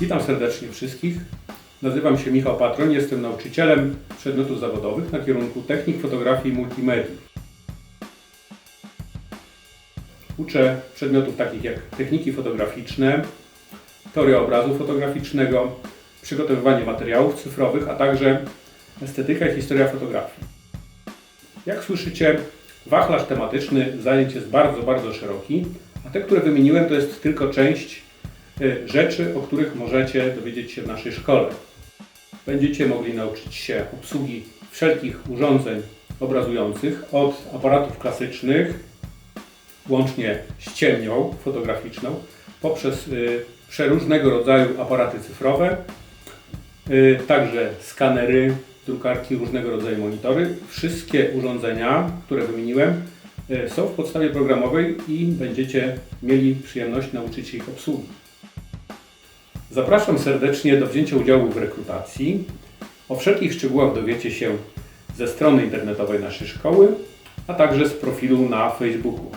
Witam serdecznie wszystkich. Nazywam się Michał Patron, jestem nauczycielem przedmiotów zawodowych na kierunku Technik Fotografii i Multimedii. Uczę przedmiotów takich jak techniki fotograficzne, teoria obrazu fotograficznego, przygotowywanie materiałów cyfrowych, a także estetyka i historia fotografii. Jak słyszycie, wachlarz tematyczny zajęć jest bardzo, bardzo szeroki, a te, które wymieniłem, to jest tylko część rzeczy, o których możecie dowiedzieć się w naszej szkole. Będziecie mogli nauczyć się obsługi wszelkich urządzeń obrazujących, od aparatów klasycznych, łącznie z ciemnią fotograficzną, poprzez y, przeróżnego rodzaju aparaty cyfrowe, y, także skanery, drukarki, różnego rodzaju monitory. Wszystkie urządzenia, które wymieniłem, y, są w podstawie programowej i będziecie mieli przyjemność nauczyć się ich obsługi. Zapraszam serdecznie do wzięcia udziału w rekrutacji. O wszelkich szczegółach dowiecie się ze strony internetowej naszej szkoły, a także z profilu na Facebooku.